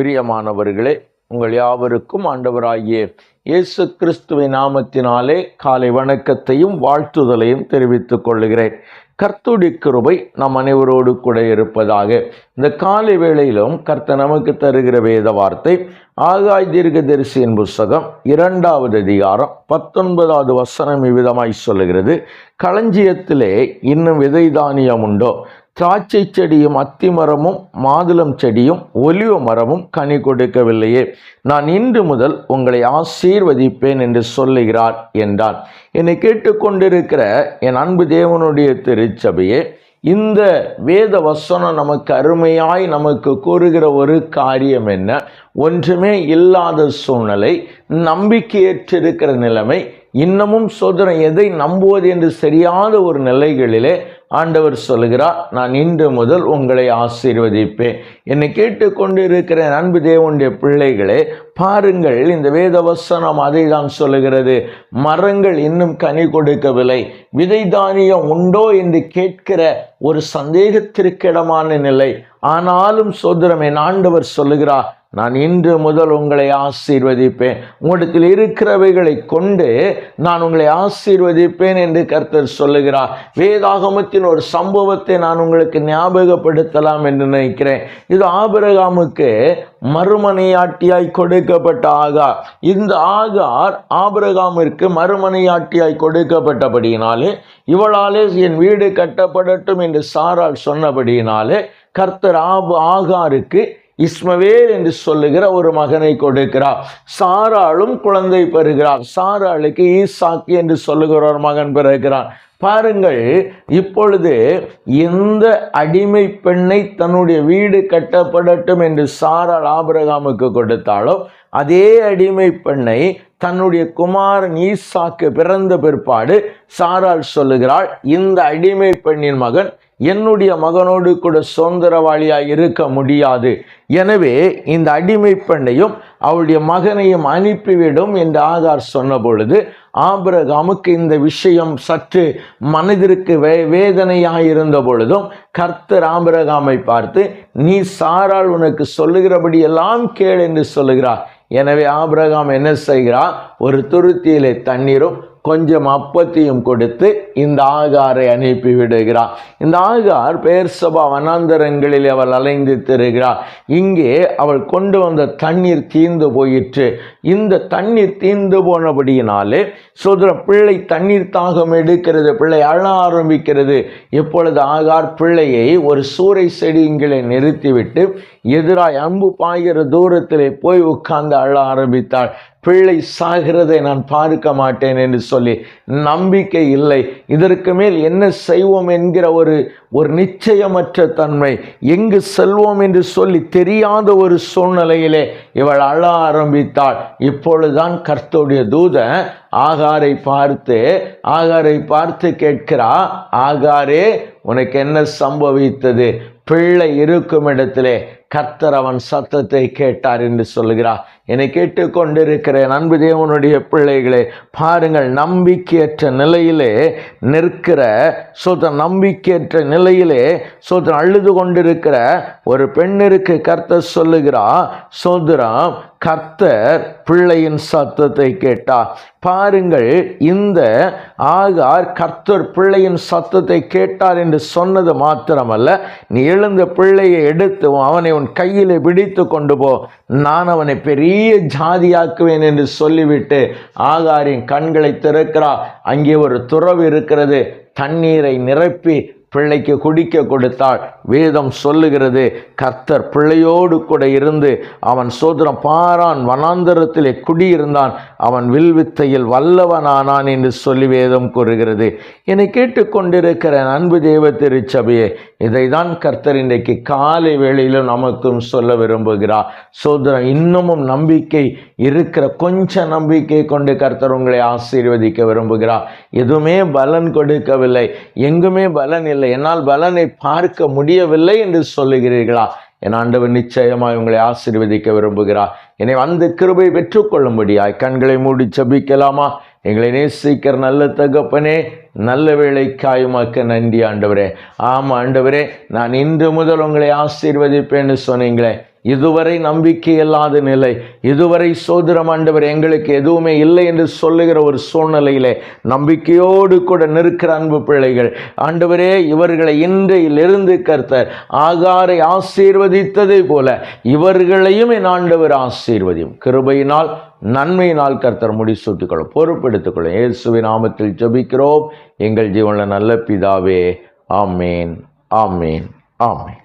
பிரியமானவர்களே உங்கள் யாவருக்கும் ஆண்டவராகிய இயேசு கிறிஸ்துவின் நாமத்தினாலே காலை வணக்கத்தையும் வாழ்த்துதலையும் தெரிவித்துக் கொள்கிறேன். கர்த்துடி கிருபை நம் அனைவரோடு கூட இருப்பதாக. இந்த காலை வேளையிலும் கர்த்த நமக்கு தருகிற வேத வார்த்தை ஆகாய் தீர்க்கதரிசியின் புஸ்தகம் இரண்டாவது அதிகாரம் பத்தொன்பதாவது வசனம் இவ்விதமாய் சொல்லுகிறது. களஞ்சியத்திலே இன்னும் விதை தானியம் உண்டோ? திராட்சை செடியும் அத்தி மரமும் மாதுளம் செடியும் ஒலிவ மரமும் கனி கொடுக்கவில்லையே. நான் இன்று முதல் உங்களை ஆசீர்வதிப்பேன் என்று சொல்லுகிறார் என்றான். என்னை கேட்டுக்கொண்டிருக்கிற என் அன்பு தேவனுடைய திருச்சபையே இந்த வேத வசனம் நமக்கு அருமையாய் நமக்கு கூறுகிற ஒரு காரியம் என்ன? ஒன்றுமே இல்லாத சூழ்நிலை நம்பிக்கையற்றிருக்கிற நிலைமை இன்னமும் சோதனை எதை நம்புவது என்று சரியாத ஒரு நிலைகளிலே ஆண்டவர் சொல்கிறார் நான் இன்று முதல் உங்களை ஆசீர்வதிப்பேன். என்னை கேட்டுக்கொண்டு இருக்கிற அன்பு தேவனுடைய பிள்ளைகளே பாருங்கள் இந்த வேத வசனம் அதை தான் சொல்லுகிறது மரங்கள் இன்னும் கனி கொடுக்கவில்லை விதை தானியம் உண்டோ என்று கேட்கிற ஒரு சந்தேகத்திற்கிடமான நிலை. ஆனாலும் சோதரமே ஆண்டவர் சொல்லுகிறார் நான் இன்று முதல் உங்களை ஆசீர்வதிப்பேன். உங்களிடத்தில் இருக்கிறவைகளை கொண்டு நான் உங்களை ஆசீர்வதிப்பேன் என்று கர்த்தர் சொல்லுகிறார். வேதாகமத்தின் ஒரு சம்பவத்தை நான் உங்களுக்கு ஞாபகப்படுத்தலாம் என்று நினைக்கிறேன். இது ஆபிரகாமுக்கு மறுமனையாட்டியாய் கொடுக்கப்பட்ட ஆகார். இந்த ஆகார் ஆபிரகாமிற்கு மறுமனையாட்டியாய் கொடுக்கப்பட்டபடியினாலே இவளாலே என் வீடு கட்டப்படட்டும் என்று சாரால் சொன்னபடியினாலே கர்த்தர் ஆபு ஆகாருக்கு இஸ்மவேல் என்று சொல்லுகிற ஒரு மகனை கொடுக்கிறார். சாராளும் குழந்தை பெறுகிறார். சாராளுக்கு ஈசாக்கு என்று சொல்லுகிற ஒரு மகன் பிறகுகிறான். பாருங்கள் இப்பொழுது எந்த அடிமை பெண்ணை தன்னுடைய வீடு கட்டப்படட்டும் என்று சாரால் ஆபிரகாமுக்கு கொடுத்தாலோ அதே அடிமை பெண்ணை தன்னுடைய குமாரன் ஈசாக்கு பிறந்த பிற்பாடு சாரால் சொல்லுகிறாள் இந்த அடிமை பெண்ணின் மகன் என்னுடைய மகனோடு கூட சுதந்திரவாளியாக இருக்க முடியாது. எனவே இந்த அடிமை பெண்ணையும் அவளுடைய மகனையும் அனுப்பிவிடும் என்று ஆகார் சொன்ன பொழுது ஆபிரகாமுக்கு இந்த விஷயம் சற்று மனதிற்கு வே வேதனையாக இருந்த பொழுதும் கர்த்தர் ஆபிரகாமை பார்த்து நீ சாரால் உனக்கு சொல்லுகிறபடி எல்லாம் கேள் என்று சொல்லுகிறார். எனவே ஆபிரகாம் என்ன செய்கிறார்? ஒரு துருத்தியிலே தண்ணீரும் கொஞ்சம் அப்பத்தையும் கொடுத்து இந்த ஆகாரை அனுப்பி விடுகிறார் இந்த ஆகார் பெயர் சபா வனாந்தரங்களில் அவள் அலைந்து தருகிறார் இங்கே அவள் கொண்டு வந்த தண்ணீர் தீர்ந்து போயிற்று. இந்த தண்ணீர் தீர்ந்து போனபடியினாலே சுதர பிள்ளை தண்ணீர் தாகம் எடுக்கிறது பிள்ளை அழ ஆரம்பிக்கிறது. இப்பொழுது ஆகார் பிள்ளையை ஒரு சூறை செடிங்களை நிறுத்திவிட்டு எதிராய் அம்பு பாய்கிற தூரத்திலே போய் உட்கார்ந்து அழ ஆரம்பித்தாள். பிள்ளை சாகிறதை நான் பார்க்க மாட்டேன் என்று சொல்லி நம்பிக்கை இல்லை. இதற்கு மேல் என்ன செய்வோம் என்கிற ஒரு ஒரு நிச்சயமற்ற தன்மை. எங்கு செல்வோம் என்று சொல்லி தெரியாத ஒரு சூழ்நிலையிலே இவள் அழ ஆரம்பித்தாள். இப்பொழுதுதான் கர்த்தருடைய தூத ஆகாரை பார்த்து ஆகாரை பார்த்து கேட்கிறா ஆகாரே உனக்கு என்ன சம்பவித்தது? பிள்ளை இருக்கும் இடத்திலே கர்த்தர் அவன் சத்தத்தை கேட்டார் என்று சொல்லுகிறார். என்னை கேட்டுக்கொண்டிருக்கிற அன்பு தேவனுடைய பிள்ளைகளே பாருங்கள் நம்பிக்கையற்ற நிலையிலே நிற்கிற சோதன் நம்பிக்கையற்ற நிலையிலே சோதன் அழுது கொண்டிருக்கிற ஒரு பெண்ணிற்கு கர்த்தர் சொல்லுகிறா சோதரம் கர்த்தர் பிள்ளையின் சத்தத்தை கேட்டார். பாருங்கள் இந்த ஆகார் கர்த்தர் பிள்ளையின் சத்தத்தை கேட்டார் என்று சொன்னது மாத்திரமல்ல. நீ எழுந்த பிள்ளையை எடுத்து அவனை உன் கையில் பிடித்து கொண்டு போ. நான் அவனை பெரிய ஜாதியாக்குவேன் என்று சொல்லிவிட்டு ஆகாரின் கண்களை திறக்கிறா. அங்கே ஒரு துறவு இருக்கிறது. தண்ணீரை நிரப்பி பிள்ளைக்கு குடிக்க கொடுத்தாள். வேதம் சொல்லுகிறது கர்த்தர் பிள்ளையோடு கூட இருந்து அவன் சோதரம் பாரான் வனாந்தரத்திலே குடியிருந்தான். அவன் வில்வித்தையில் வல்லவனானான் என்று சொல்லி வேதம் கூறுகிறது. என்னை கேட்டுக்கொண்டிருக்கிற அன்பு தேவ திருச்சபையே இதை தான் கர்த்தர் இன்றைக்கு காலை வேளையிலும் நமக்கும் சொல்ல விரும்புகிறார். சோதரம் இன்னமும் நம்பிக்கை இருக்கிற கொஞ்ச நம்பிக்கை கொண்டு கர்த்தர் உங்களை ஆசீர்வதிக்க விரும்புகிறார். எதுவுமே பலன் கொடுக்கவில்லை. எங்குமே பலன் இல்லை. என்னால் பலனை பார்க்க முடியவில்லை என்று சொல்லுகிறீர்களா? என் ஆண்டவர் நிச்சயமாய் உங்களை ஆசீர்வதிக்க விரும்புகிறார். என்னை அந்த கிருபை பெற்றுக்கொள்ளும்படியாய் கண்களை மூடி செபிக்கலாமா எங்களை நேசிக்கிற நல்ல தகப்பனே நல்ல வேலைக்காயுமாக்க நன்றி ஆண்டவரே. ஆமாம் ஆண்டவரே நான் இன்று முதல் உங்களை ஆசீர்வதிப்பேன்னு சொன்னீங்களே. இதுவரை நம்பிக்கை இல்லாத நிலை இதுவரை சோதரம் ஆண்டவர் எங்களுக்கு எதுவுமே இல்லை என்று சொல்லுகிற ஒரு சூழ்நிலையிலே நம்பிக்கையோடு கூட நிற்கிற அன்பு பிள்ளைகள் ஆண்டவரே இவர்களை இன்றையிலிருந்து கர்த்தர் ஆகாரை ஆசீர்வதித்ததை போல இவர்களையும் என் ஆண்டவர் ஆசீர்வதியும். கிருபையினால் நன்மையினால் கர்த்தர் முடிசூட்டிக்கொள்ளும். பொறுப்பெடுத்துக்கொள்ளும். இயேசுவின் நாமத்தில் ஜபிக்கிறோம். எங்கள் ஜீவனில் நல்ல பிதாவே ஆமேன் ஆமேன் ஆமேன்.